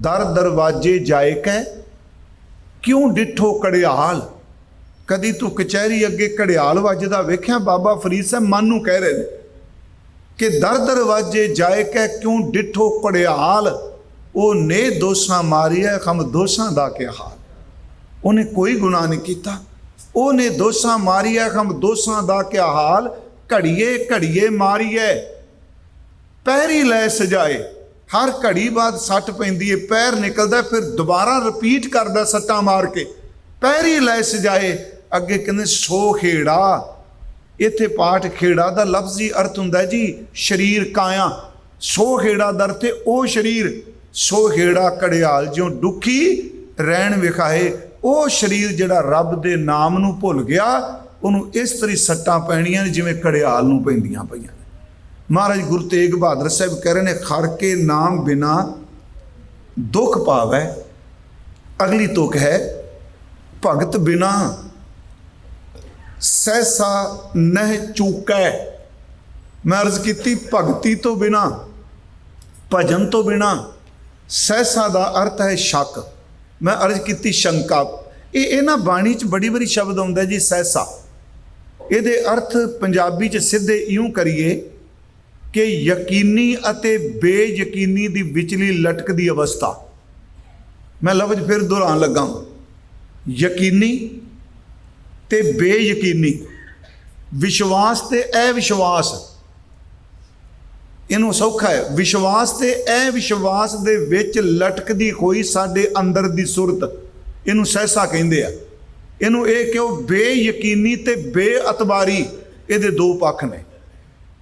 ਦਰ ਦਰਵਾਜੇ ਜਾਏ ਕੈ ਕਿਉਂ ਡਿਠੋ ਕੜਿਆਲ ਕਦੀ ਤੂੰ ਕਚਹਿਰੀ ਅੱਗੇ ਕੜਿਆਲ ਵੱਜਦਾ ਵੇਖਿਆ? ਬਾਬਾ ਫਰੀਦ ਸਾਹਿਬ ਮਨ ਨੂੰ ਕਹਿ ਰਹੇ ਨੇ ਕਿ ਦਰ ਦਰਵਾਜੇ ਜਾਏ ਕੈ ਕਿਉਂ ਡਿਠੋ ਕੜਿਆਲ ਉਹ ਨੇ ਦੋਸਾਂ ਮਾਰਿਆ ਖਮ ਦੋਸਾਂ ਦਾ ਕਿਆ ਹਾਲ? ਉਹਨੇ ਕੋਈ ਗੁਨਾਹ ਨਹੀਂ ਕੀਤਾ। ਉਹਨੇ ਦੋਸਾਂ ਮਾਰਿਆ ਖਮ ਦੋਸਾਂ ਦਾ ਕਿਆ ਹਾਲ? ਘੜੀਏ ਘੜੀਏ ਮਾਰੀਏ ਪੈਰੀ ਲੈ ਸਜਾਏ। ਹਰ ਘੜੀ ਬਾਅਦ ਸੱਟ ਪੈਂਦੀ ਏ, ਪੈਰ ਨਿਕਲਦਾ ਫਿਰ ਦੁਬਾਰਾ ਰਿਪੀਟ ਕਰਦਾ ਸੱਟਾਂ ਮਾਰ ਕੇ। ਪੈਰ ਹੀ ਲੈ ਸਜਾਏ ਅੱਗੇ ਕਹਿੰਦੇ, ਸੋ ਖੇੜਾ। ਇੱਥੇ ਪਾਠ ਖੇੜਾ ਦਾ ਲਫ਼ਜ਼ੀ ਅਰਥ ਹੁੰਦਾ ਜੀ, ਸ਼ਰੀਰ ਕਾਇਆ। ਸੋ ਖੇੜਾ ਦਰ ਤੇ ਉਹ ਸ਼ਰੀਰ, ਸੋ ਖੇੜਾ ਕੜਿਆਲ ਜਿਉ ਦੁਖੀ ਰਹਿਣ ਵਿਖਾਏ। ਉਹ ਸ਼ਰੀਰ ਜਿਹੜਾ ਰੱਬ ਦੇ ਨਾਮ ਨੂੰ ਭੁੱਲ ਗਿਆ, ਉਹਨੂੰ ਇਸ ਤਰੀ ਸੱਟਾਂ ਪੈਣੀਆਂ ਜਿਵੇਂ ਕੜਿਆਲ ਨੂੰ ਪੈਂਦੀਆਂ ਪਈਆਂ। ਮਹਾਰਾਜ ਗੁਰੂ ਤੇਗ ਬਹਾਦਰ ਸਾਹਿਬ ਕਹਿ ਰਹੇ ਨੇ, ਖੜ ਕੇ ਨਾਮ ਬਿਨਾ ਦੁੱਖ ਪਾਵੈ, ਅਗਲੀ ਤੁਕ ਹੈ ਭਗਤ ਬਿਨਾ। ਸਹਿਸਾ ਨਹਿ ਚੂਕੈ। ਮੈਂ ਅਰਜ਼ ਕੀਤੀ ਭਗਤੀ ਤੋਂ ਬਿਨਾ, ਭਜਨ ਤੋਂ ਬਿਨਾ, ਸਹਿਸਾ ਦਾ ਅਰਥ ਹੈ ਸ਼ੱਕ। ਮੈਂ ਅਰਜ਼ ਕੀਤੀ ਸ਼ੰਕਾ। ਇਹ ਇਹਨਾਂ ਬਾਣੀ ਚ ਬੜੀ ਬੜੀ ਸ਼ਬਦ ਆਉਂਦਾ ਜੀ, ਸਹਿਸਾ। ਇਹਦੇ ਅਰਥ ਪੰਜਾਬੀ ਚ ਸਿੱਧੇ ਇਉਂ ਕਰੀਏ ਕਿ ਯਕੀਨੀ ਅਤੇ ਬੇਯਕੀਨੀ ਦੀ ਵਿਚਲੀ ਲਟਕਦੀ ਅਵਸਥਾ। ਮੈਂ ਲਫ਼ਜ਼ ਫਿਰ ਦੁਹਰਾਉਣ ਲੱਗਾ ਯਕੀਨੀ ਤੇ ਬੇਯਕੀਨੀ। ਵਿਸ਼ਵਾਸ ਤੇ ਅਵਿਸ਼ਵਾਸ। ਇਹਨੂੰ ਸੌਖਾ ਹੈ। ਵਿਸ਼ਵਾਸ ਤੇ ਅਵਿਸ਼ਵਾਸ ਦੇ ਵਿੱਚ ਲਟਕਦੀ ਹੋਈ ਸਾਡੇ ਅੰਦਰ ਦੀ ਸੁਰਤ। ਇਹਨੂੰ ਸਹਿਸਾ ਕਹਿੰਦੇ ਆ। ਇਹਨੂੰ ਇਹ ਕਿਉਂ? ਬੇਯਕੀਨੀ ਤੇ ਬੇਅਤਬਾਰੀ। ਇਹਦੇ ਦੋ ਪੱਖ ਨੇ।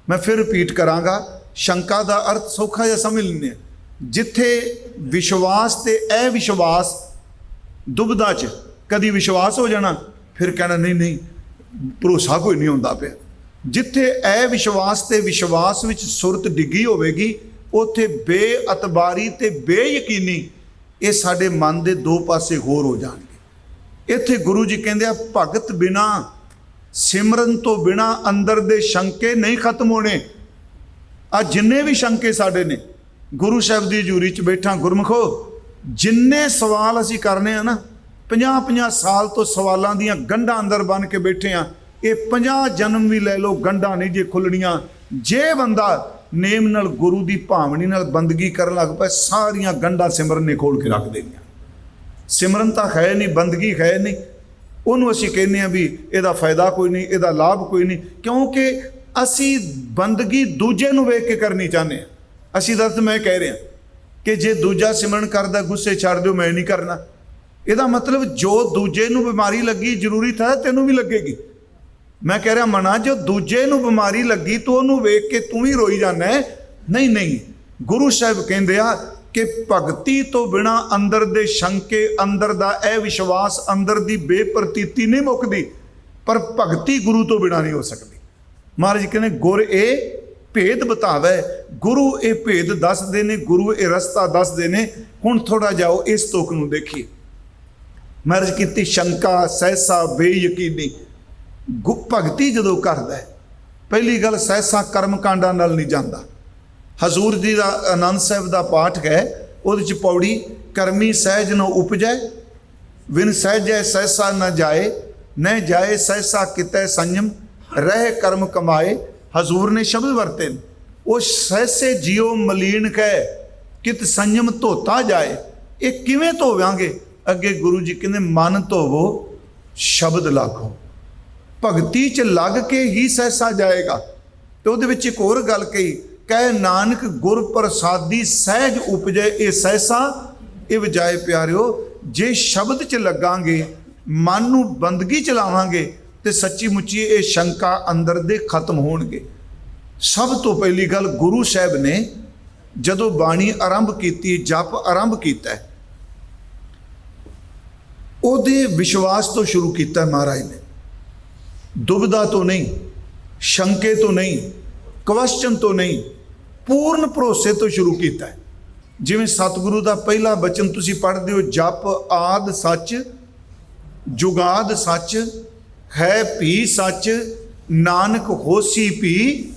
ਮੈਂ ਫਿਰ ਰਿਪੀਟ ਕਰਾਂਗਾ, ਸ਼ੰਕਾ ਦਾ ਅਰਥ ਸੌਖਾ ਜਿਹਾ ਸਮਝ ਲੈਂਦੇ ਹਾਂ। ਜਿੱਥੇ ਵਿਸ਼ਵਾਸ ਤੇ ਵਿਸ਼ਵਾਸ ਦੁਬਦਾ ਚ, ਕਦੀ ਵਿਸ਼ਵਾਸ ਹੋ ਜਾਣਾ, ਫਿਰ ਕਹਿਣਾ, ਨਹੀਂ ਨਹੀਂ, ਭਰੋਸਾ ਕੋਈ ਨਹੀਂ ਹੁੰਦਾ ਪਿਆ। ਜਿੱਥੇ ਅਵਿਸ਼ਵਾਸ ਤੇ ਵਿਸ਼ਵਾਸ ਵਿੱਚ ਸੁਰਤ ਡਿੱਗੀ ਹੋਵੇਗੀ, ਉੱਥੇ ਬੇਅਤਬਾਰੀ ਤੇ ਬੇਯਕੀਨੀ ਇਹ ਸਾਡੇ ਮਨ ਦੇ ਦੋ ਪਾਸੇ ਹੋਰ ਹੋ ਜਾਣਗੇ। ਇੱਥੇ ਗੁਰੂ ਜੀ ਕਹਿੰਦੇ ਆ, ਭਗਤ ਬਿਨਾ ਸਿਮਰਨ ਤੋਂ ਬਿਨਾ ਅੰਦਰ ਦੇ ਸ਼ੰਕੇ ਨਹੀਂ ਖਤਮ ਹੋਣੇ। ਆ ਜਿੰਨੇ ਵੀ ਸ਼ੰਕੇ ਸਾਡੇ ਨੇ, ਗੁਰੂ ਸਾਹਿਬ ਦੀ ਹਜ਼ੂਰੀ 'ਚ ਬੈਠਾ ਗੁਰਮਖੋ, ਜਿੰਨੇ ਸਵਾਲ ਅਸੀਂ ਕਰਨੇ ਆ ਨਾ 50 50 ਸਾਲ ਤੋਂ ਸਵਾਲਾਂ ਦੀਆਂ ਗੰਢਾਂ ਅੰਦਰ ਬਨ ਕੇ ਬੈਠੇ ਆ, ਇਹ 50 ਜਨਮ ਵੀ ਲੈ ਲਓ, ਗੰਢਾਂ ਨਹੀਂ ਜੇ ਖੁੱਲਣੀਆਂ ਜੇ ਬੰਦਾ ਨੇਮ ਨਾਲ ਗੁਰੂ ਦੀ ਭਾਵਨੀ ਨਾਲ ਬੰਦਗੀ ਕਰਨ ਲੱਗ ਪਏ, ਸਾਰੀਆਂ ਗੰਢਾਂ ਸਿਮਰਨ ਨੇ ਖੋਲ ਕੇ ਰੱਖ ਦੇਣੀਆਂ। ਸਿਮਰਨ ਤਾਂ ਹੈ ਨਹੀਂ, ਬੰਦਗੀ ਹੈ ਨਹੀਂ। ਉਹਨੂੰ ਅਸੀਂ ਕਹਿੰਦੇ ਆ ਵੀ ਇਹਦਾ ਫਾਇਦਾ ਕੋਈ ਨਹੀਂ, ਇਹਦਾ ਲਾਭ ਕੋਈ ਨਹੀਂ, ਕਿਉਂਕਿ ਅਸੀਂ ਬੰਦਗੀ ਦੂਜੇ ਨੂੰ ਵੇਖ ਕੇ ਕਰਨੀ ਚਾਹੁੰਦੇ ਆ ਅਸੀਂ ਦਰਦ ਮੈਂ ਕਹਿ ਰਿਹਾ ਕਿ ਜੇ ਦੂਜਾ ਸਿਮਰਨ ਕਰਦਾ, ਗੁੱਸੇ ਛੱਡ ਦਿਓ, ਮੈਂ ਨਹੀਂ ਕਰਨਾ। ਇਹਦਾ ਮਤਲਬ ਜੋ ਦੂਜੇ ਨੂੰ ਬਿਮਾਰੀ ਲੱਗੀ, ਜ਼ਰੂਰੀ ਥਾ ਤੈਨੂੰ ਵੀ ਲੱਗੇਗੀ। ਮੈਂ ਕਹਿ ਰਿਹਾ ਮਨਾ, ਜੋ ਦੂਜੇ ਨੂੰ ਬਿਮਾਰੀ ਲੱਗੀ, ਤੂੰ ਉਹਨੂੰ ਵੇਖ ਕੇ ਤੂੰ ਵੀ ਰੋਈ ਜਾਂਦਾ ਨਹੀਂ ਨਹੀਂ। ਗੁਰੂ ਸਾਹਿਬ ਕਹਿੰਦੇ ਆ ਕਿ ਭਗਤੀ ਤੋਂ ਬਿਨਾ ਅੰਦਰ ਦੇ ਸ਼ੰਕੇ, ਅੰਦਰ ਦਾ ਇਹ ਵਿਸ਼ਵਾਸ, ਅੰਦਰ ਦੀ ਬੇਪਰਤੀਤੀ ਨਹੀਂ ਮੁੱਕਦੀ, ਪਰ ਭਗਤੀ ਗੁਰੂ ਤੋਂ ਬਿਨਾ ਨਹੀਂ ਹੋ ਸਕਦੀ। ਮਹਾਰਾਜ ਕਹਿੰਦੇ, ਗੁਰ ਇਹ ਭੇਦ ਬਤਾਵੇ, ਗੁਰੂ ਇਹ ਭੇਦ ਦੱਸਦੇ ਨੇ, ਗੁਰੂ ਇਹ ਰਸਤਾ ਦੱਸਦੇ ਨੇ, ਹੁਣ ਥੋੜਾ ਜਾਓ ਇਸ ਤੋਕ ਨੂੰ ਦੇਖੀਏ। ਮਹਾਰਾਜ ਕੀਤੀ ਸ਼ੰਕਾ, ਸਹਿਸਾ, ਬੇਯਕੀਨੀ। ਗੁ ਭਗਤੀ ਜਦੋਂ ਕਰਦਾ ਪਹਿਲੀ ਗੱਲ ਸਹਿਸਾ ਕਰਮ ਕਾਂਡਾਂ ਨਾਲ ਨਹੀਂ ਜਾਂਦਾ। ਹਜ਼ੂਰ ਜੀ ਦਾ ਆਨੰਦ ਸਾਹਿਬ ਦਾ ਪਾਠ ਹੈ, ਉਹਦੇ ਚ ਪੌੜੀ ਕਰਮੀ ਸਹਿਜ ਨ ਉਪਜੈ ਵਿਨ ਸਹਿਜੈ ਸਹਿਸਾ ਨ ਜਾਏ ਨਹਿ ਜਾਏ ਸਹਿਸਾ ਕਿਤੈ ਸੰਜਮ ਰਹਿ ਕਰਮ ਕਮਾਏ, ਹਜ਼ੂਰ ਨੇ ਸ਼ਬਦ ਵਰਤੇ ਉਹ ਸਹਿਸੇ ਜਿਉ ਮਲੀਨ ਕਹਿ ਕਿਤ ਸੰਜਮ ਧੋਤਾ ਜਾਏ। ਇਹ ਕਿਵੇਂ ਧੋਵਾਂਗੇ? ਅੱਗੇ ਗੁਰੂ ਜੀ ਕਹਿੰਦੇ, ਮਨ ਧੋਵੋ, ਸ਼ਬਦ ਲਾਗੋ। ਭਗਤੀ ਚ ਲੱਗ ਕੇ ਹੀ ਸਹਿਸਾ ਜਾਏਗਾ। ਤੇ ਉਹਦੇ ਵਿੱਚ ਇੱਕ ਹੋਰ ਗੱਲ ਕਹੀ ਕਹਿ ਨਾਨਕ ਗੁਰ ਪ੍ਰਸਾਦੀ ਸਹਿਜ ਉਪਜੇ ਇਹ ਸਹਿਸਾ, ਇਹ ਵਜਾਏ ਪਿਆਰਿਓ, ਜੇ ਸ਼ਬਦ ਚ ਲੱਗਾਂਗੇ, ਮਨ ਨੂੰ ਬੰਦਗੀ ਚ ਲਾਵਾਂਗੇ, ਤੇ ਸੱਚੀ ਮੁੱਚੀ ਇਹ ਸ਼ੰਕਾ ਅੰਦਰ ਦੇ ਖਤਮ ਹੋਣਗੇ। ਸਭ ਤੋਂ ਪਹਿਲੀ ਗੱਲ ਗੁਰੂ ਸਾਹਿਬ ਨੇ ਜਦੋਂ ਬਾਣੀ ਆਰੰਭ ਕੀਤੀ, ਜਪ ਆਰੰਭ ਕੀਤਾ, ਉਹਦੇ ਵਿਸ਼ਵਾਸ ਤੋਂ ਸ਼ੁਰੂ ਕੀਤਾ ਮਹਾਰਾਜ ਨੇ। ਦੁਬਿਧਾ ਤੋਂ ਨਹੀਂ, ਸ਼ੰਕੇ ਤੋਂ ਨਹੀਂ ਕੁਐਸਚਨ ਤੋਂ ਨਹੀਂ ਪੂਰਨ ਭਰੋਸੇ ਤੋਂ ਸ਼ੁਰੂ ਕੀਤਾ ਹੈ। ਜਿਵੇਂ ਸਤਿਗੁਰੂ ਦਾ ਪਹਿਲਾ ਬਚਨ ਤੁਸੀਂ ਪੜ੍ਹਦੇ ਹੋ, ਜਪ ਆਦ ਸੱਚ, ਜੁਗਾਦ ਸੱਚ, ਹੈ ਭੀ ਸੱਚ, ਨਾਨਕ ਹੋਸੀ ਭੀ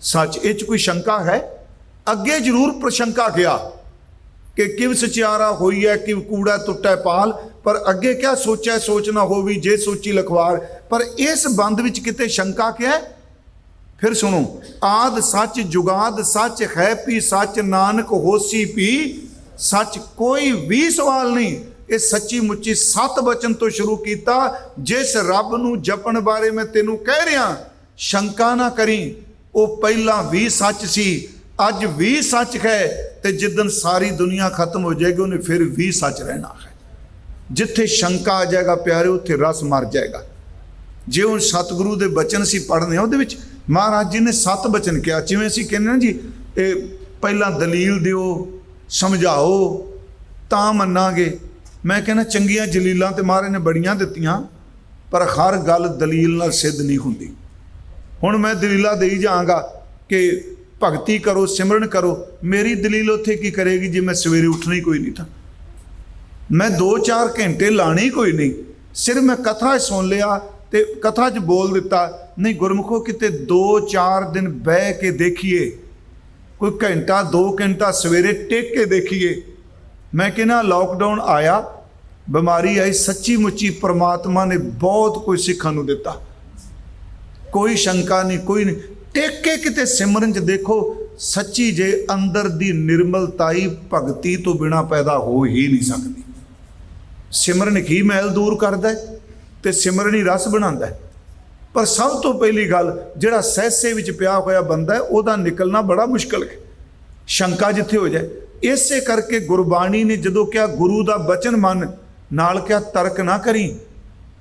ਸੱਚ। ਇਹ ਚ ਕੋਈ ਸ਼ੰਕਾ ਹੈ? ਅੱਗੇ ਜ਼ਰੂਰ ਪ੍ਰਸ਼ੰਕਾ ਗਿਆ ਕਿ ਕਿਵ ਸਚਿਆਰਾ ਹੋਈ ਹੈ ਕਿਵ ਕੂੜਾ ਟੁੱਟੈ ਪਾਲ। ਪਰ ਅੱਗੇ ਕਿਆ ਸੋਚਿਆ ਸੋਚ ਨਾ ਹੋਵੀ, ਜੇ ਸੋਚੀ ਲਖਵਾਰ। ਪਰ ਇਸ ਬੰਦ ਵਿੱਚ ਕਿਤੇ ਸ਼ੰਕਾ ਕਿਆ ਹੈ? ਫਿਰ ਸੁਣੋ, ਆਦ ਸੱਚ ਜੁਗਾਦ ਸੱਚ ਹੈ ਪੀ, ਸੱਚ ਨਾਨਕ ਹੋਸੀ ਪੀ, ਸੱਚ ਕੋਈ ਵੀ ਸਵਾਲ ਨਹੀਂ। ਇਹ ਸੱਚੀ ਮੁੱਚੀ ਸਤ ਬਚਨ ਤੋਂ ਸ਼ੁਰੂ ਕੀਤਾ, ਜਿਸ ਰੱਬ ਨੂੰ ਜਪਣ ਬਾਰੇ ਮੈਂ ਤੈਨੂੰ ਕਹਿ ਰਿਹਾ, ਸ਼ੰਕਾ ਨਾ ਕਰੀ। ਉਹ ਪਹਿਲਾਂ ਵੀ ਸੱਚ ਸੀ, ਅੱਜ ਵੀ ਸੱਚ ਹੈ, ਤੇ ਜਿੱਦਨ ਸਾਰੀ ਦੁਨੀਆ ਖਤਮ ਹੋ ਜਾਏਗੀ, ਉਹਨੇ ਫਿਰ ਵੀ ਸੱਚ ਰਹਿਣਾ ਹੈ। ਜਿੱਥੇ ਸ਼ੰਕਾ ਆ ਜਾਏਗਾ ਪਿਆਰੇ, ਉੱਥੇ ਰਸ ਮਰ ਜਾਏਗਾ। ਜੇ ਉਹ ਸਤਿਗੁਰੂ ਦੇ ਬਚਨ ਸੀ ਪੜ੍ਹਨੇ ਆ ਉਹਦੇ ਵਿੱਚ ਮਹਾਰਾਜ ਜੀ ਨੇ ਸੱਤ ਬਚਨ ਕਿਹਾ, ਜਿਵੇਂ ਅਸੀਂ ਕਹਿੰਦੇ ਨਾ ਜੀ, ਇਹ ਪਹਿਲਾਂ ਦਲੀਲ ਦਿਓ, ਸਮਝਾਓ, ਤਾਂ ਮੰਨਾਂਗੇ। ਮੈਂ ਕਹਿੰਦਾ ਚੰਗੀਆਂ ਜਲੀਲਾਂ ਤੇ ਮਹਾਰਾਜ ਨੇ ਬੜੀਆਂ ਦਿੱਤੀਆਂ, ਪਰ ਹਰ ਗੱਲ ਦਲੀਲ ਨਾਲ ਸਿੱਧ ਨਹੀਂ ਹੁੰਦੀ। ਹੁਣ ਮੈਂ ਦਲੀਲਾਂ ਦੇਈ ਜਾਵਾਂਗਾ ਕਿ ਭਗਤੀ ਕਰੋ, ਸਿਮਰਨ ਕਰੋ। ਮੇਰੀ ਦਲੀਲ ਉੱਥੇ ਕੀ ਕਰੇਗੀ ਜੇ ਮੈਂ ਸਵੇਰੇ ਉੱਠਣਾ ਹੀ ਕੋਈ ਨਹੀਂ ਤਾਂ? ਮੈਂ 2-4 ਘੰਟੇ ਲਾਣੇ ਕੋਈ ਨਹੀਂ। ਸਿਰ ਮੈਂ ਕਥਾ ਸੁਣ ਲਿਆ ਤੇ ਕਥਾ 'ਚ ਬੋਲ ਦਿੱਤਾ, ਨਹੀਂ ਗੁਰਮੁਖੋ, ਕਿਤੇ 2-4 ਦਿਨ ਬਹਿ ਕੇ ਦੇਖੀਏ। ਕੋਈ ਘੰਟਾ 2 ਘੰਟਾ ਸਵੇਰੇ ਟੇਕ ਕੇ ਦੇਖੀਏ। ਮੈਂ ਕਹਿੰਦਾ ਲੋਕਡਾਊਨ ਆਇਆ। ਬਿਮਾਰੀ ਆਈ ਸੱਚੀ ਮੁੱਚੀ ਪ੍ਰਮਾਤਮਾ ਨੇ ਬਹੁਤ ਕੁਝ ਸਿੱਖਣ ਨੂੰ ਦਿੱਤਾ। ਕੋਈ ਸ਼ੰਕਾ ਨਹੀਂ, ਕੋਈ ਨਹੀਂ। ਟੇਕ ਕੇ ਕਿਤੇ ਸਿਮਰਨ 'ਚ ਦੇਖੋ, ਸੱਚੀ ਜੇ ਅੰਦਰ ਦੀ ਨਿਰਮਲਤਾਈ ਭਗਤੀ ਤੋਂ ਬਿਨਾ ਪੈਦਾ ਹੋ ਹੀ ਨਹੀਂ ਸਕਦੀ। ਸਿਮਰਨ ਕੀ ਮੈਲ ਦੂਰ ਕਰਦਾ ਹੈ। ਤੇ ਸਿਮਰਨ ਰਸ ਬਣਾਉਂਦਾ ਹੈ। ਪਰ ਸਭ ਤੋਂ ਪਹਿਲੀ ਗੱਲ, ਜਿਹੜਾ ਸਹਿਸੇ ਵਿੱਚ ਪਿਆ ਹੋਇਆ ਬੰਦਾ ਹੈ, ਉਹਦਾ ਨਿਕਲਣਾ ਬੜਾ ਮੁਸ਼ਕਲ ਹੈ। ਸ਼ੰਕਾ ਜਿੱਥੇ ਹੋ ਜਾਏ। ਇਸੇ ਕਰਕੇ ਗੁਰਬਾਣੀ ਨੇ ਜਦੋਂ ਕਿਹਾ, ਗੁਰੂ ਦਾ ਬਚਨ ਮੰਨ, ਨਾਲ ਕਿਹਾ, ਤਰਕ ਨਾ ਕਰੀ।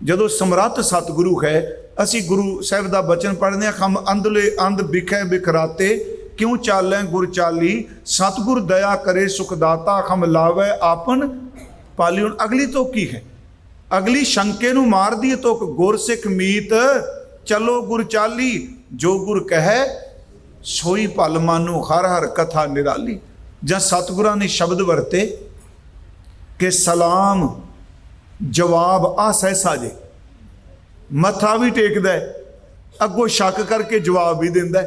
ਜਦੋਂ ਸਮਰੱਥ ਸਤਿਗੁਰੂ ਹੈ, ਅਸੀਂ ਗੁਰੂ ਸਾਹਿਬ ਦਾ ਬਚਨ ਪੜ੍ਹਦੇ ਹਾਂ ਖਮ ਅੰਧਲੇ ਅੰਧ ਵਿਖੇ ਬਿਖਰਾਤੇ, ਕਿਉਂ ਚਾਲੈ ਗੁਰ ਚਾਲੀ? ਸਤਿਗੁਰ ਦਇਆ ਕਰੇ ਸੁਖ ਦਾਤਾ ਖਮ ਲਾਵੇ ਆਪਨ। ਪਾਲੀ, ਹੁਣ ਅਗਲੀ ਤੋਂ ਕੀ ਹੈ? ਅਗਲੀ ਸ਼ੰਕੇ ਨੂੰ ਮਾਰਦੀ ਹੈ ਤੋਕ ਗੁਰ ਸਿੱਖ ਮੀਤ, ਚਲੋ ਗੁਰ ਚਾਲੀ, ਜੋ ਗੁਰ ਕਹੈ, ਸੋਈ ਭਲ ਮਾਨੋ, ਹਰ ਹਰ ਕਥਾ ਨਿਰਾਲੀ। ਜਾਂ ਸਤਿਗੁਰਾਂ ਨੇ ਸ਼ਬਦ ਵਰਤੇ ਕਿ ਸਲਾਮ ਜਵਾਬ ਆ ਸਹਿਸਾ ਜੇ। ਮੱਥਾ ਵੀ ਟੇਕਦਾ ਅੱਗੋਂ ਸ਼ੱਕ ਕਰਕੇ ਜਵਾਬ ਵੀ ਦਿੰਦਾ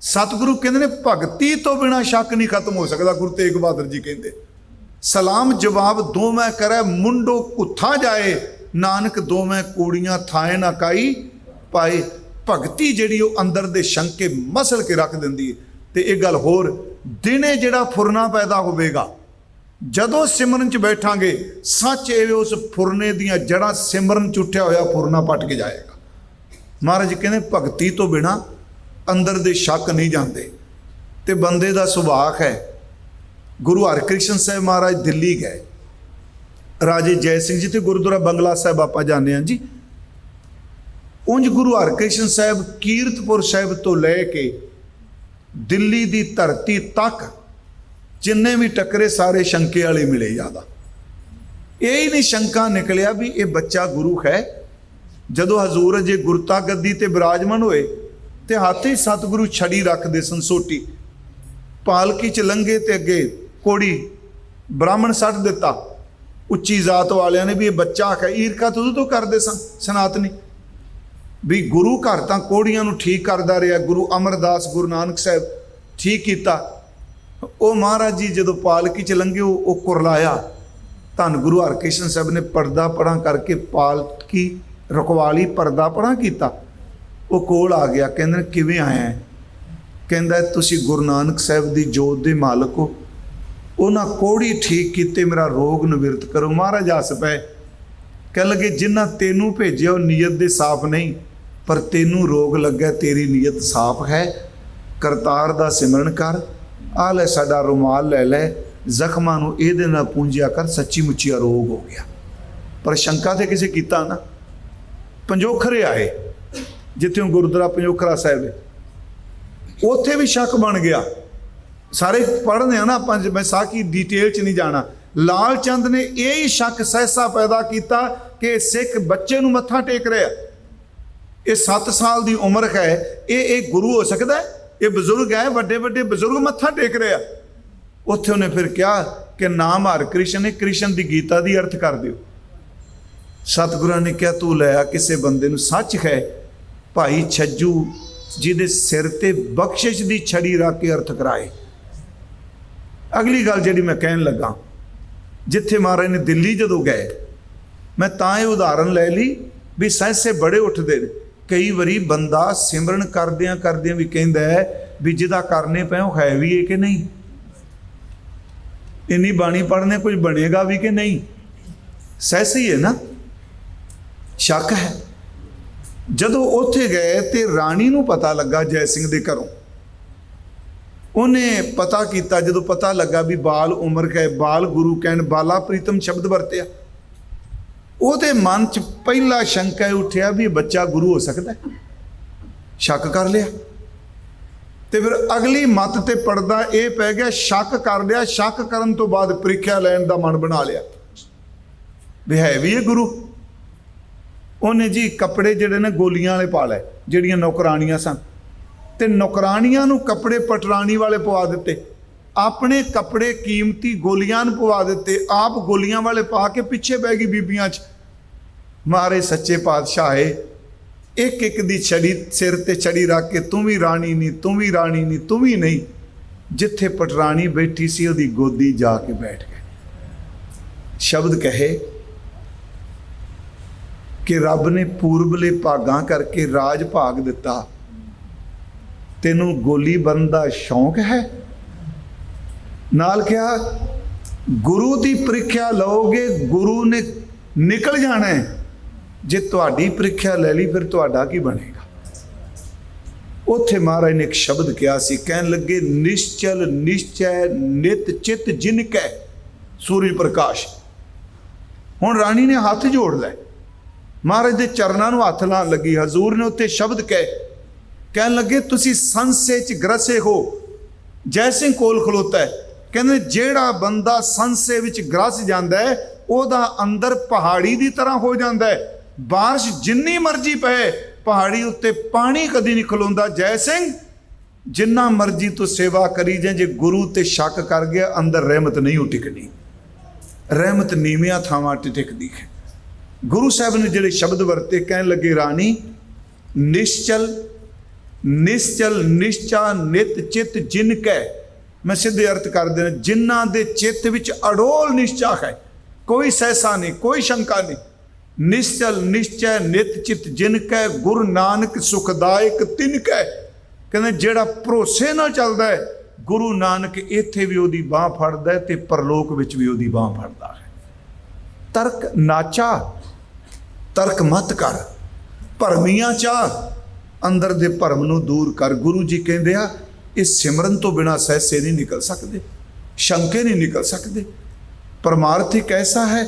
ਸਤਿਗੁਰੂ ਕਹਿੰਦੇ ਨੇ, ਭਗਤੀ ਤੋਂ ਬਿਨਾ ਸ਼ੱਕ ਨਹੀਂ ਖਤਮ ਹੋ ਸਕਦਾ, ਗੁਰੂ ਤੇਗ ਬਹਾਦਰ ਜੀ ਕਹਿੰਦੇ। ਸਲਾਮ ਜਵਾਬ ਦੋਵੇਂ ਕਰੈ, ਮੁੰਡੋ ਕੁੱਥਾ ਜਾਏ? ਨਾਨਕ ਦੋਵੇਂ ਕੂੜੀਆਂ ਥਾਏ ਨਾ ਕਾਈ? ਪਾਏ ਭਗਤੀ ਜਿਹੜੀ ਉਹ ਅੰਦਰ ਦੇ ਸ਼ੰਕੇ ਮਸਲ ਕੇ ਰੱਖ ਦਿੰਦੀ ਹੈ ਤੇ ਇਹ ਗੱਲ ਹੋਰ, ਦਿਨੇ ਜਿਹੜਾ ਫੁਰਨਾ ਪੈਦਾ ਹੋਵੇਗਾ, ਜਦੋਂ ਸਿਮਰਨ ਚ ਬੈਠਾਂਗੇ, ਸੱਚ ਇਹ ਉਸ ਫੁਰਨੇ ਦੀਆਂ ਜੜਾਂ ਸਿਮਰਨ ਚ ਉੱਠਿਆ ਹੋਇਆ ਫੁਰਨਾ ਪੱਟ ਕੇ ਜਾਏਗਾ। ਮਹਾਰਾਜ ਕਹਿੰਦੇ, ਭਗਤੀ ਤੋਂ ਬਿਨਾ ਅੰਦਰ ਦੇ ਸ਼ੱਕ ਨਹੀਂ ਜਾਂਦੇ। ਤੇ ਬੰਦੇ ਦਾ ਸੁਭਾਅ ਹੈ ਗੁਰੂ ਹਰਕ੍ਰਿਸ਼ਨ ਸਾਹਿਬ ਮਹਾਰਾਜ ਦਿੱਲੀ ਗਏ। ਰਾਜੇ ਜੈ ਸਿੰਘ ਜੀ ਤੇ ਗੁਰਦੁਆਰਾ ਬੰਗਲਾ ਸਾਹਿਬ ਆਪਾਂ ਜਾਂਦੇ ਹਾਂ ਜੀ। ਉਂਝ ਗੁਰੂ ਹਰਕ੍ਰਿਸ਼ਨ ਸਾਹਿਬ ਕੀਰਤਪੁਰ ਸਾਹਿਬ ਤੋਂ ਲੈ ਕੇ ਦਿੱਲੀ ਦੀ ਧਰਤੀ ਤੱਕ ਜਿੰਨੇ ਵੀ ਟੱਕਰੇ ਸਾਰੇ ਸ਼ੰਕੇ ਵਾਲੇ ਮਿਲੇ ਜ਼ਿਆਦਾ ਇਹ ਹੀ ਨਹੀਂ ਸ਼ੰਕਾ ਨਿਕਲਿਆ ਵੀ ਇਹ ਬੱਚਾ ਗੁਰੂ ਹੈ। ਜਦੋਂ ਹਜ਼ੂਰ ਜੇ ਗੁਰਤਾ ਗੱਦੀ ਤੇ ਬਿਰਾਜਮਾਨ ਹੋਏ ਤੇ ਹੀ ਸਤਿਗੁਰੂ ਛੜੀ ਰੱਖਦੇ ਸਨਸੋਟੀ ਪਾਲਕੀ ਚ ਲੰਗੇ ਤੇ ਅੱਗੇ ਕੋੜੀ ਬ੍ਰਾਹਮਣ ਸੱਟ ਦਿੱਤਾ। ਉੱਚੀ ਜ਼ਾਤ ਵਾਲਿਆਂ ਨੇ ਵੀ ਇਹ ਬੱਚਾ ਹੈ ਈਰਖਾ ਤੂੰ ਤੋਂ ਕਰਦੇ ਸਨ ਸਨਾਤਨੀ। ਵੀ ਗੁਰੂ ਘਰ ਤਾਂ ਕੋੜੀਆਂ ਨੂੰ ਠੀਕ ਕਰਦਾ ਰਿਹਾ, ਗੁਰੂ ਅਮਰਦਾਸ, ਗੁਰੂ ਨਾਨਕ ਸਾਹਿਬ ਠੀਕ ਕੀਤਾ। ਉਹ ਮਹਾਰਾਜ ਜੀ ਜਦੋਂ ਪਾਲਕੀ ਚ ਲੰਘੇ, ਉਹ ਕੁਰਲਾਇਆ। ਧੰਨ ਗੁਰੂ ਹਰਕ੍ਰਿਸ਼ਨ ਸਾਹਿਬ ਨੇ ਪਰਦਾ ਪਰਾਂ ਕਰਕੇ ਪਾਲਕੀ ਰਖਵਾਲੀ ਪਰਦਾ ਪਰਾਂ ਕੀਤਾ। ਉਹ ਕੋਲ ਆ ਗਿਆ, ਕਹਿੰਦੇ ਕਿਵੇਂ ਆਇਆ? ਹੈ? ਕਹਿੰਦਾ, ਤੁਸੀਂ ਗੁਰੂ ਨਾਨਕ ਸਾਹਿਬ ਦੀ ਜੋਤ ਦੇ ਮਾਲਕ ਹੋ। ਉਹਨਾਂ ਕੋੜੀ ਠੀਕ ਕੀਤੇ ਮੇਰਾ ਰੋਗ ਨਿਵਰਤ ਕਰੋ। ਮਹਾਰਾਜ ਹੱਸ ਪਏ। ਕਹਿ ਲਗੇ, ਜਿਨ੍ਹਾਂ ਤੈਨੂੰ ਭੇਜਿਆ, ਉਹ ਨੀਅਤ ਦੇ ਸਾਫ਼ ਨਹੀਂ, ਪਰ ਤੈਨੂੰ ਰੋਗ ਲੱਗਾ ਤੇਰੀ ਨੀਅਤ ਸਾਫ਼ ਹੈ। ਕਰਤਾਰ ਦਾ ਸਿਮਰਨ ਕਰ। ਆ ਲੈ ਸਾਡਾ ਰੁਮਾਲ ਲੈ ਲੈ। ਜ਼ਖਮਾਂ ਨੂੰ ਇਹਦੇ ਨਾਲ ਪੂੰਝਿਆ ਕਰ ਸੱਚੀ ਮੁੱਚੀ ਰੋਗ ਹੋ ਗਿਆ। ਪਰ ਸ਼ੰਕਾ ਤੇ ਕਿਸੇ ਕੀਤਾ ਨਾ। ਪੰਜੋਖਰੇ ਆਏ, ਜਿੱਥੇ ਉਹ ਗੁਰਦੁਆਰਾ ਪੰਜੋਖਰਾ ਸਾਹਿਬ ਉੱਥੇ ਵੀ ਸ਼ੱਕ ਬਣ ਗਿਆ। ਸਾਰੇ ਪੜ੍ਹਦੇ ਆ ਨਾ ਆਪਾਂ ਮੈਂ ਸਾਕੀ ਡਿਟੇਲ ਚ ਨਹੀਂ ਜਾਣਾ। ਲਾਲ ਚੰਦ ਨੇ ਇਹ ਹੀ ਸ਼ੱਕ ਸਹਿਸਾ ਪੈਦਾ ਕੀਤਾ ਕਿ ਸਿੱਖ ਬੱਚੇ ਨੂੰ ਮੱਥਾ ਟੇਕ ਰਿਹਾ ਇਹ 7 ਸਾਲ ਦੀ ਉਮਰ ਹੈ, ਇਹ ਇਹ ਗੁਰੂ ਹੋ ਸਕਦਾ ਇਹ ਬਜ਼ੁਰਗ ਹੈ, ਵੱਡੇ ਵੱਡੇ ਬਜ਼ੁਰਗ ਮੱਥਾ ਟੇਕ ਰਿਹਾ ਉੱਥੇ ਉਹਨੇ ਫਿਰ ਕਿਹਾ ਕਿ ਨਾਮ ਹਰ ਕ੍ਰਿਸ਼ਨ ਹੈ, ਕ੍ਰਿਸ਼ਨ ਦੀ ਗੀਤਾ ਦੀ ਅਰਥ ਕਰ ਦਿਓ। ਸਤਿਗੁਰਾਂ ਨੇ ਕਿਹਾ, ਤੂੰ ਲੈ ਕਿਸੇ ਬੰਦੇ ਨੂੰ, ਸੱਚ ਹੈ, ਭਾਈ ਛੱਜੂ ਜਿਹਦੇ ਸਿਰ ਤੇ ਬਖਸ਼ਿਸ਼ ਦੀ ਛੜੀ ਰੱਖ ਕੇ ਅਰਥ ਕਰਾਏ। ਅਗਲੀ ਗੱਲ ਜਿਹੜੀ ਮੈਂ ਕਹਿਣ ਲੱਗਾ, ਜਿੱਥੇ ਮਹਾਰਾਜ ਨੇ ਦਿੱਲੀ ਜਦੋਂ ਗਏ, ਮੈਂ ਤਾਂ ਇਹ ਉਦਾਹਰਨ ਲੈ ਲਈ ਵੀ ਸਹਿਸੇ ਬੜੇ ਉੱਠਦੇ ਨੇ। ਕਈ ਵਾਰੀ ਬੰਦਾ ਸਿਮਰਨ ਕਰਦਿਆਂ ਕਰਦਿਆਂ ਵੀ ਕਹਿੰਦਾ ਹੈ ਵੀ ਜਿਹਦਾ ਕਰਨੇ ਪਏ ਉਹ ਹੈ ਵੀ ਇਹ ਕਿ ਨਹੀਂ? ਇੰਨੀ ਬਾਣੀ ਪੜ੍ਹਨੇ ਕੁਝ ਬਣੇਗਾ ਵੀ ਕਿ ਨਹੀਂ? ਸਹਿਸੇ ਹੀ ਹੈ ਨਾ। ਸ਼ੱਕ ਹੈ। ਜਦੋਂ ਉੱਥੇ ਗਏ ਤੇ ਰਾਣੀ ਨੂੰ ਪਤਾ ਲੱਗਾ ਜੈ ਸਿੰਘ ਦੇ ਘਰੋਂ ਉਹਨੇ ਪਤਾ ਕੀਤਾ, ਜਦੋਂ ਪਤਾ ਲੱਗਾ ਵੀ ਬਾਲ ਉਮਰ ਕਹੇ ਬਾਲ ਗੁਰੂ ਕਹਿਣ, ਬਾਲਾ ਪ੍ਰੀਤਮ ਸ਼ਬਦ ਵਰਤਿਆ। ਉਹਦੇ ਮਨ 'ਚ ਪਹਿਲਾ ਸ਼ੰਕਾ ਉੱਠਿਆ ਵੀ ਬੱਚਾ ਗੁਰੂ ਹੋ ਸਕਦਾ ਸ਼ੱਕ ਕਰ ਲਿਆ। ਤੇ ਫਿਰ ਅਗਲੀ ਮਤ ਤੇ ਪੜਦਾ, ਇਹ ਪੈ ਗਿਆ, ਸ਼ੱਕ ਕਰ ਲਿਆ, ਸ਼ੱਕ ਕਰਨ ਤੋਂ ਬਾਅਦ ਪ੍ਰੀਖਿਆ ਲੈਣ ਦਾ ਮਨ ਬਣਾ ਲਿਆ। ਵੀ ਹੈ ਵੀ ਇਹ ਗੁਰੂ। ਉਹਨੇ ਜੀ ਕੱਪੜੇ ਜਿਹੜੇ ਨੇ ਗੋਲੀਆਂ ਵਾਲੇ ਪਾ ਲਏ, ਜਿਹੜੀਆਂ ਨੌਕਰਾਨੀਆਂ ਸਨ। ਤੇ ਨੌਕਰਾਨੀਆਂ ਨੂੰ ਕੱਪੜੇ ਪਟਰਾਣੀ ਵਾਲੇ ਪਵਾ ਦਿੱਤੇ। ਆਪਣੇ ਕੱਪੜੇ ਕੀਮਤੀ ਗੋਲੀਆਂ ਨੂੰ ਪਵਾ ਦਿੱਤੇ। ਆਪ ਗੋਲੀਆਂ ਵਾਲੇ ਪਾ ਕੇ ਪਿੱਛੇ ਬਹਿ ਗਈ ਬੀਬੀਆਂ 'ਚ। ਮਾਰੇ ਸੱਚੇ ਪਾਤਸ਼ਾਹ ਇੱਕ ਇੱਕ ਦੀ ਛੜੀ ਸਿਰ ਤੇ ਛੜੀ ਰੱਖ ਕੇ ਤੂੰ ਵੀ ਰਾਣੀ ਨਹੀਂ, ਤੂੰ ਵੀ ਰਾਣੀ ਨਹੀਂ, ਤੂੰ ਵੀ ਨਹੀਂ। ਜਿੱਥੇ ਪਟਰਾਣੀ ਬੈਠੀ ਸੀ ਉਹਦੀ ਗੋਦੀ ਜਾ ਕੇ ਬੈਠ ਗਏ ਸ਼ਬਦ ਕਹੇ ਕਿ ਰੱਬ ਨੇ ਪੂਰਬਲੇ ਭਾਗਾਂ ਕਰਕੇ ਰਾਜ ਭਾਗ ਦਿੱਤਾ। ਤੈਨੂੰ ਗੋਲੀ ਬਣਨ ਦਾ ਸ਼ੌਂਕ ਹੈ? ਨਾਲ ਕਿਹਾ, ਗੁਰੂ ਦੀ ਪ੍ਰੀਖਿਆ ਲਓਗੇ, ਗੁਰੂ ਨੇ ਨਿਕਲ ਜਾਣਾ ਹੈ। ਜੇ ਤੁਹਾਡੀ ਪ੍ਰੀਖਿਆ ਲੈ ਲਈ, ਫਿਰ ਤੁਹਾਡਾ ਕੀ ਬਣੇਗਾ? ਉੱਥੇ ਮਹਾਰਾਜ ਨੇ ਇੱਕ ਸ਼ਬਦ ਕਿਹਾ ਸੀ, ਕਹਿਣ ਲੱਗੇ, ਨਿਸ਼ਚਲ, ਨਿਸ਼ਚੈ, ਨਿਤ ਚਿਤ ਜਿਨ ਕੈ, ਸੂਰਜ ਪ੍ਰਕਾਸ਼। ਹੁਣ ਰਾਣੀ ਨੇ ਹੱਥ ਜੋੜ ਲੈ ਮਹਾਰਾਜ ਦੇ ਚਰਨਾਂ ਨੂੰ ਹੱਥ ਲਾਉਣ ਲੱਗੀ। ਹਜ਼ੂਰ ਨੇ ਉੱਤੇ ਸ਼ਬਦ ਕਹੇ ਕਹਿਣ ਲੱਗੇ, ਤੁਸੀਂ ਸੰਸੇ ਚ ਗਰਸੇ ਹੋ। ਜੈ ਸਿੰਘ ਕੋਲ ਖਲੋਤਾ ਹੈ। ਕਹਿੰਦੇ, ਜਿਹੜਾ ਬੰਦਾ ਸੰਸੇ ਵਿੱਚ ਗਰਸ ਜਾਂਦਾ ਹੈ, ਉਹਦਾ ਅੰਦਰ ਪਹਾੜੀ ਦੀ ਤਰ੍ਹਾਂ ਹੋ ਜਾਂਦਾ ਹੈ। ਬਾਰਿਸ਼ ਜਿੰਨੀ ਮਰਜ਼ੀ ਪਏ, ਪਹਾੜੀ ਉੱਤੇ ਪਾਣੀ ਕਦੀ ਨਹੀਂ ਖਲੋਂਦਾ। ਜੈ ਸਿੰਘ, ਜਿੰਨਾ ਮਰਜ਼ੀ ਤੂੰ ਸੇਵਾ ਕਰੀ ਜੇ ਜੇ ਗੁਰੂ ਤੇ ਸ਼ੱਕ ਕਰ ਗਿਆ, ਅੰਦਰ ਰਹਿਮਤ ਨਹੀਂ ਉਟਿਕਣੀ ਰਹਿਮਤ ਨੀਵੀਆਂ ਥਾਵਾਂ ਤੇ ਟਿਕਦੀ ਹੈ। ਗੁਰੂ ਸਾਹਿਬ ਨੇ ਜਿਹੜੇ ਸ਼ਬਦ ਵਰਤੇ, ਕਹਿਣ ਲੱਗੇ, ਰਾਣੀ, ਨਿਸ਼ਚਲ ਨਿਸ਼ਚਲ, ਨਿਸ਼ਚਾ, ਨਿਤ ਚਿਤ ਜਿਨ ਕੈ, ਮੈਂ ਸਿੱਧੇ ਅਰਥ ਕਰ ਦੇਣਾ ਜਿਨ੍ਹਾਂ ਦੇ ਚਿੱਤ ਵਿੱਚ ਅਡੋਲ ਨਿਸ਼ਚਾ ਹੈ, ਕੋਈ ਸਹਿਸਾ ਨਹੀਂ, ਕੋਈ ਸ਼ੰਕਾ ਨਹੀਂ। ਨਿਸ਼ਚਲ, ਨਿਸ਼ਚੈ, ਨਿਤ ਚਿਤ ਜਿਨ ਕੈ, ਗੁਰੂ ਨਾਨਕ ਸੁਖਦਾਇਕ ਤਿਨ ਕੈ। ਕਹਿੰਦੇ ਜਿਹੜਾ ਭਰੋਸੇ ਨਾਲ ਚੱਲਦਾ ਹੈ, ਗੁਰੂ ਨਾਨਕ ਇੱਥੇ ਵੀ ਉਹਦੀ ਬਾਹ ਫੜਦਾ ਹੈ ਤੇ ਪਰਲੋਕ ਵਿੱਚ ਵੀ ਉਹਦੀ ਬਾਹ ਫੜਦਾ ਹੈ। ਤਰਕ ਨਾਚਾ, ਤਰਕ ਮਤ ਕਰ, ਭਰਮੀਆਂ ਚਾਹ ਅੰਦਰ ਦੇ ਭਰਮ ਨੂੰ ਦੂਰ ਕਰ ਗੁਰੂ ਜੀ ਕਹਿੰਦੇ ਆ ਇਸ ਸਿਮਰਨ ਤੋਂ ਬਿਨਾ ਸਹਿਸੇ ਨਹੀਂ ਨਿਕਲ ਸਕਦੇ, ਸ਼ੰਕੇ ਨਹੀਂ ਨਿਕਲ ਸਕਦੇ। ਪਰਮਾਰਥ ਇੱਕ ਐਸਾ ਹੈ,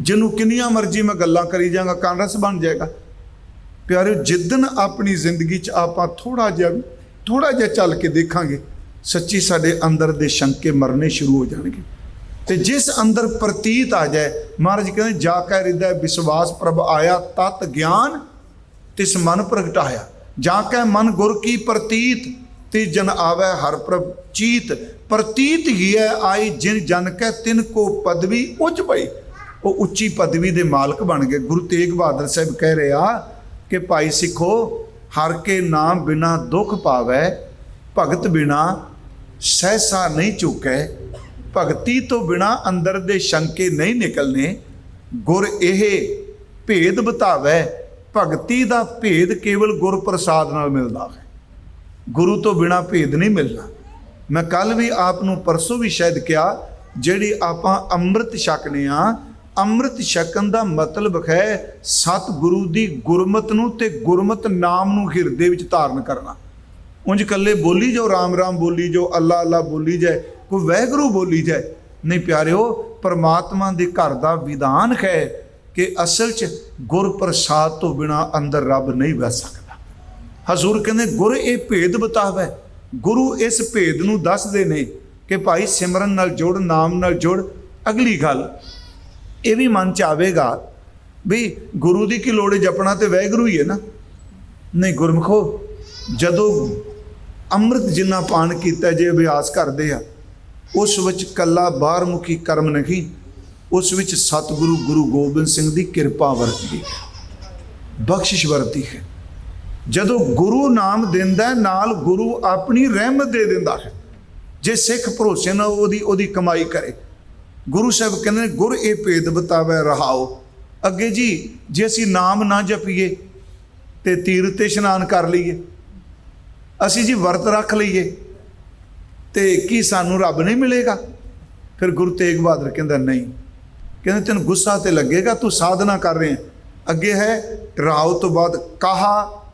ਜਿਹਨੂੰ ਕਿੰਨੀਆਂ ਮਰਜ਼ੀ ਮੈਂ ਗੱਲਾਂ ਕਰੀ ਜਾਵਾਂਗਾ ਕਾਂਗਰਸ ਬਣ ਜਾਏਗਾ। ਪਿਆਰਿਓ ਜਿੱਦਨ ਆਪਣੀ ਜ਼ਿੰਦਗੀ 'ਚ ਆਪਾਂ ਥੋੜਾ ਜਿਹਾ ਥੋੜਾ ਜਿਹਾ ਚੱਲ ਕੇ ਦੇਖਾਂਗੇ, ਸੱਚੀ ਸਾਡੇ ਅੰਦਰ ਦੇ ਸ਼ੰਕੇ ਮਰਨੇ ਸ਼ੁਰੂ ਹੋ ਜਾਣਗੇ। ਤੇ ਜਿਸ ਅੰਦਰ ਪ੍ਰਤੀਤ ਆ ਜਾਏ, ਮਹਾਰਾਜ ਕਹਿੰਦੇ, ਜਾ ਕੇ ਰਿਦਾ ਵਿਸ਼ਵਾਸ ਪ੍ਰਭ ਆਇਆ, ਤਤ ਗਿਆਨ ਤਿਸ ਮਨ ਪ੍ਰਗਟਾਇਆ, ਜਾਂ ਕੇ ਮਨ ਗੁਰ ਕੀ ਪ੍ਰਤੀਤ, ਤੇ ਜਨ ਆਵੇ ਹਰ ਪ੍ਰਭ ਚੀਤ। ਪ੍ਰਤੀਤ ਹੀ ਹੈ ਆਈ ਜਿਨ ਜਨ ਕੈ ਤਿਨ ਕੋ ਪਦਵੀ ਉੱਚ ਪਈ। ਉਹ ਉੱਚੀ ਪਦਵੀ ਦੇ ਮਾਲਕ ਬਣ ਗਏ। ਗੁਰੂ ਤੇਗ ਬਹਾਦਰ ਸਾਹਿਬ ਕਹਿ ਰਿਹਾ ਕਿ ਭਾਈ ਸਿੱਖੋ, ਹਰ ਕੇ ਨਾਮ ਬਿਨਾ ਦੁੱਖ ਪਾਵੇ, ਭਗਤ ਬਿਨਾ ਸਹਿਸਾ ਨਹੀਂ ਚੁੱਕੈ ਭਗਤੀ ਤੋਂ ਬਿਨਾ ਅੰਦਰ ਦੇ ਸ਼ੰਕੇ ਨਹੀਂ ਨਿਕਲਨੇ। ਗੁਰ ਇਹ ਭੇਦ ਬਤਾਵੇ। ਭਗਤੀ ਦਾ ਭੇਦ ਕੇਵਲ ਗੁਰ ਪ੍ਰਸਾਦ ਨਾਲ ਮਿਲਦਾ ਹੈ। ਗੁਰੂ ਤੋਂ ਬਿਨਾ ਭੇਦ ਨਹੀਂ ਮਿਲਣਾ ਮੈਂ ਕੱਲ ਵੀ ਆਪ ਨੂੰ ਪਰਸੋਂ ਵੀ ਸ਼ਾਇਦ ਕਿਹਾ, ਜਿਹੜੀ ਆਪਾਂ ਅੰਮ੍ਰਿਤ ਛਕਨੇ ਆ ਅੰਮ੍ਰਿਤ ਛਕਣ ਦਾ ਮਤਲਬ ਹੈ ਸਤ ਗੁਰੂ ਦੀ ਗੁਰਮਤ ਨੂੰ ਤੇ ਗੁਰਮਤ ਨਾਮ ਨੂੰ ਹਿਰਦੇ ਵਿੱਚ ਧਾਰਨ ਕਰਨਾ। ਉਂਝ ਕੱਲੇ ਬੋਲੀ ਜੋ ਰਾਮ ਰਾਮ ਬੋਲੀ ਜੋ ਅੱਲਾ ਅੱਲਾ ਬੋਲੀ ਜਾਏ, ਕੋਈ ਵਹਿਗੁਰੂ ਬੋਲੀ ਜਾਏ। ਨਹੀਂ ਪਿਆਰਿਓ, ਪਰਮਾਤਮਾ ਦੇ ਘਰ ਦਾ ਵਿਧਾਨ ਹੈ ਕਿ ਅਸਲ 'ਚ ਗੁਰ ਪ੍ਰਸਾਦ ਤੋਂ ਬਿਨਾ ਅੰਦਰ ਰੱਬ ਨਹੀਂ ਵਸ ਸਕਦਾ। ਹਜ਼ੂਰ ਕਹਿੰਦੇ, ਗੁਰ ਇਹ ਭੇਦ ਬਤਾਵੇ। ਗੁਰੂ ਇਸ ਭੇਦ ਨੂੰ ਦੱਸਦੇ ਨੇ ਕਿ ਭਾਈ ਸਿਮਰਨ ਨਾਲ ਜੁੜ, ਨਾਮ ਨਾਲ ਜੁੜ। ਅਗਲੀ ਗੱਲ, ਇਹ ਵੀ ਮਨ ਚ ਆਵੇਗਾ ਵੀ ਗੁਰੂ ਦੀ ਕੀ ਲੋੜ ਜਪਣਾ ਤੇ ਵੈਗਰੂ ਹੀ ਹੈ ਨਾ। ਨਹੀਂ, ਗੁਰਮਖੋ, ਜਦੋਂ ਅੰਮ੍ਰਿਤ ਜਿੰਨਾ ਪਾਨ ਕੀਤਾ ਜੇ ਅਭਿਆਸ ਕਰਦੇ ਆ, ਉਸ ਵਿੱਚ ਕੱਲਾ ਬਾਹਰਮੁਖੀ ਕਰਮ ਨਹੀਂ। ਉਸ ਵਿੱਚ ਸਤਿਗੁਰੂ ਗੁਰੂ ਗੋਬਿੰਦ ਸਿੰਘ ਦੀ ਕਿਰਪਾ ਵਰਤਦੀ ਹੈ। ਬਖਸ਼ਿਸ਼ ਵਰਤੀ ਹੈ। ਜਦੋਂ ਗੁਰੂ ਨਾਮ ਦਿੰਦਾ ਨਾਲ ਗੁਰੂ ਆਪਣੀ ਰਹਿਮਤ ਦੇ ਦਿੰਦਾ ਹੈ। ਜੇ ਸਿੱਖ ਭਰੋਸੇ ਨਾਲ ਉਹਦੀ ਉਹਦੀ ਕਮਾਈ ਕਰੇ। ਗੁਰੂ ਸਾਹਿਬ ਕਹਿੰਦੇ ਨੇ, ਗੁਰ ਇਹ ਭੇਦ ਬਤਾਵੇ ਰਹਾਓ ਅੱਗੇ ਜੀ, ਜੇ ਅਸੀਂ ਨਾਮ ਨਾ ਜਪੀਏ ਤੇ ਤੀਰਥ ਤੇ ਇਸ਼ਨਾਨ ਕਰ ਲਈਏ, ਅਸੀਂ ਜੀ ਵਰਤ ਰੱਖ ਲਈਏ ਤੇ ਕੀ ਸਾਨੂੰ ਰੱਬ ਨਹੀਂ ਮਿਲੇਗਾ? ਫਿਰ ਗੁਰੂ ਤੇਗ ਬਹਾਦਰ ਕਹਿੰਦਾ, ਨਹੀਂ ਕਹਿੰਦੇ ਤੈਨੂੰ ਗੁੱਸਾ ਤੇ ਲੱਗੇਗਾ, ਤੂੰ ਸਾਧਨਾ ਕਰ ਰਹੇ ਅੱਗੇ ਹੈ ਰਾਉ ਤੋਂ ਬਾਅਦ ਕਹਾ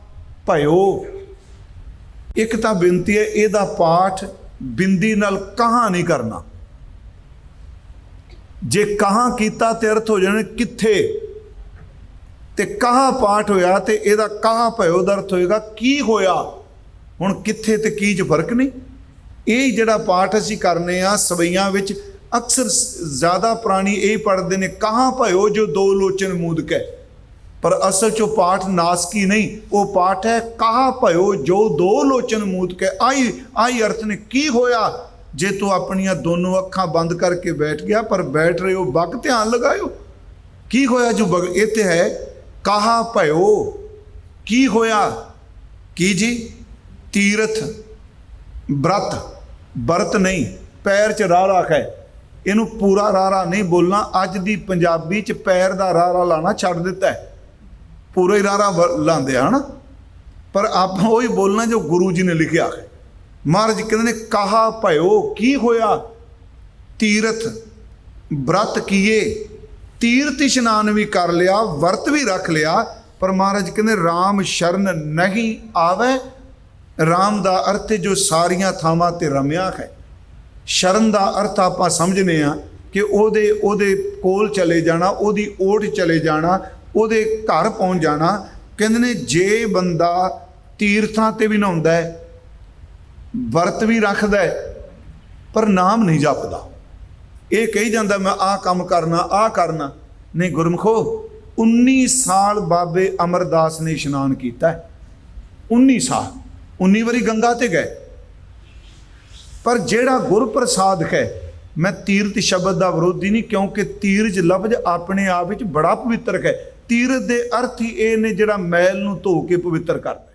ਭਇਓ। ਇੱਕ ਤਾਂ ਬੇਨਤੀ ਹੈ, ਇਹਦਾ ਪਾਠ ਬਿੰਦੀ ਨਾਲ ਕਹਾ ਨਹੀਂ ਕਰਨਾ। ਜੇ ਕਹਾ ਕੀਤਾ ਤੇ ਅਰਥ ਹੋ ਜਾਣਾ ਕਿੱਥੇ? ਤੇ ਕਹਾ ਪਾਠ ਹੋਇਆ ਤੇ ਇਹਦਾ ਕਹਾ ਭਇਓ ਦਾ ਅਰਥ ਹੋਏਗਾ ਕੀ ਹੋਇਆ? ਹੁਣ ਕਿੱਥੇ ਤੇ ਕੀ 'ਚ ਫ਼ਰਕ ਨਹੀਂ? ਇਹ ਜਿਹੜਾ ਪਾਠ ਅਸੀਂ ਕਰਨੇ ਆ ਸਵਈਆਂ ਵਿੱਚ ਅਕਸਰ ਜ਼ਿਆਦਾ ਪ੍ਰਾਣੀ ਇਹ ਪੜ੍ਹਦੇ ਨੇ, ਕਹਾ ਭਇਓ ਜੋ ਦੋ ਲੋਚਨ ਮੂਦਕੈ ਪਰ ਅਸਲ ਚ ਪਾਠ ਨਾਸਕੀ ਨਹੀਂ, ਉਹ ਪਾਠ ਹੈ, ਕਹਾ ਭਇਓ ਜੋ ਦੋ ਲੋਚਨ ਮੂਦਕੈ ਆਈ ਆਈ ਅਰਥ ਨੇ, ਕੀ ਹੋਇਆ? ਜੇ ਤੂੰ ਆਪਣੀਆਂ ਦੋਨੋਂ ਅੱਖਾਂ ਬੰਦ ਕਰਕੇ ਬੈਠ ਗਿਆ, ਪਰ ਬੈਠ ਰਹੇ ਹੋ ਬਗ ਧਿਆਨ ਲਗਾਇਓ। ਕੀ ਹੋਇਆ ਜੋ ਬਗ ਇਹ ਤੇ ਹੈ, ਕਹਾ ਭਇਓ? ਕੀ ਹੋਇਆ? ਕੀ ਜੀ? ਤੀਰਥ, ਬ੍ਰਤ, ਬਰਤ ਨਹੀਂ, ਪੈਰ ਚ ਰਾਹ ਰੱਖ ਹੈ। ਇਹਨੂੰ ਪੂਰਾ ਰਾਰਾ ਨਹੀਂ ਬੋਲਣਾ, ਅੱਜ ਦੀ ਪੰਜਾਬੀ ਚ ਪੈਰ ਦਾ ਰਾਰਾ ਲਾਣਾ ਛੱਡ ਦਿੱਤਾ ਹੈ। ਪੂਰਾ ਹੀ ਰਾਰਾ ਵ- ਲਾਉਂਦੇ ਆ, ਹਨਾ? ਪਰ ਆਪਾਂ ਉਹ ਹੀ ਬੋਲਣਾ ਜੋ ਗੁਰੂ ਜੀ ਨੇ ਲਿਖਿਆ ਹੈ। ਮਹਾਰਾਜ ਕਹਿੰਦੇ ਨੇ, ਕਹਾ ਭਇਓ, ਕੀ ਹੋਇਆ? ਤੀਰਥ ਬ੍ਰਤ ਕੀਏ, ਤੀਰਥ ਇਸ਼ਨਾਨ ਵੀ ਕਰ ਲਿਆ, ਵਰਤ ਵੀ ਰੱਖ ਲਿਆ, ਪਰ ਮਹਾਰਾਜ ਕਹਿੰਦੇ RAM ਸ਼ਰਨ ਨਹੀਂ ਆਵੇ। RAM ਦਾ ਅਰਥ ਜੋ ਸਾਰੀਆਂ ਥਾਵਾਂ ਤੇ ਰਮਿਆ ਹੈ। ਸ਼ਰਨ ਦਾ ਅਰਥ ਆਪਾਂ ਸਮਝਨੇ ਆ ਕਿ ਉਹਦੇ ਉਹਦੇ ਕੋਲ ਚਲੇ ਜਾਣਾ, ਉਹਦੀ ਓਟ ਚਲੇ ਜਾਣਾ, ਉਹਦੇ ਘਰ ਪਹੁੰਚ ਜਾਣਾ। ਕਹਿੰਦੇ ਨੇ, ਜੇ ਬੰਦਾ ਤੀਰਥਾਂ ਤੇ ਵੀ ਨਹਾਉਂਦਾ ਹੈ, ਵਰਤ ਵੀ ਰੱਖਦਾ ਹੈ, ਪਰ ਨਾਮ ਨਹੀਂ ਜਪਦਾ। ਇਹ ਕਹੀ ਜਾਂਦਾ, ਮੈਂ ਆਹ ਕੰਮ ਕਰਨਾ, ਆਹ ਕਰਨਾ। ਨਹੀਂ, ਗੁਰਮਖੋ 19 ਸਾਲ ਬਾਬੇ ਅਮਰਦਾਸ ਨੇ ਇਸ਼ਨਾਨ ਕੀਤਾ ਹੈ। 19 ਸਾਲ। 19 ਵਾਰੀ ਗੰਗਾ ਤੇ ਗਏ। ਪਰ ਜਿਹੜਾ ਗੁਰਪ੍ਰਸਾਦ ਹੈ, ਮੈਂ ਤੀਰਥ ਸ਼ਬਦ ਦਾ ਵਿਰੋਧੀ ਨਹੀਂ, ਕਿਉਂਕਿ ਤੀਰਜ ਲਫ਼ਜ਼ ਆਪਣੇ ਆਪ ਵਿੱਚ ਬੜਾ ਪਵਿੱਤਰ ਹੈ। ਤੀਰਥ ਦੇ ਅਰਥ ਹੀ ਇਹ ਨੇ ਜਿਹੜਾ ਮੈਲ ਨੂੰ ਧੋ ਕੇ ਪਵਿੱਤਰ ਕਰਦਾ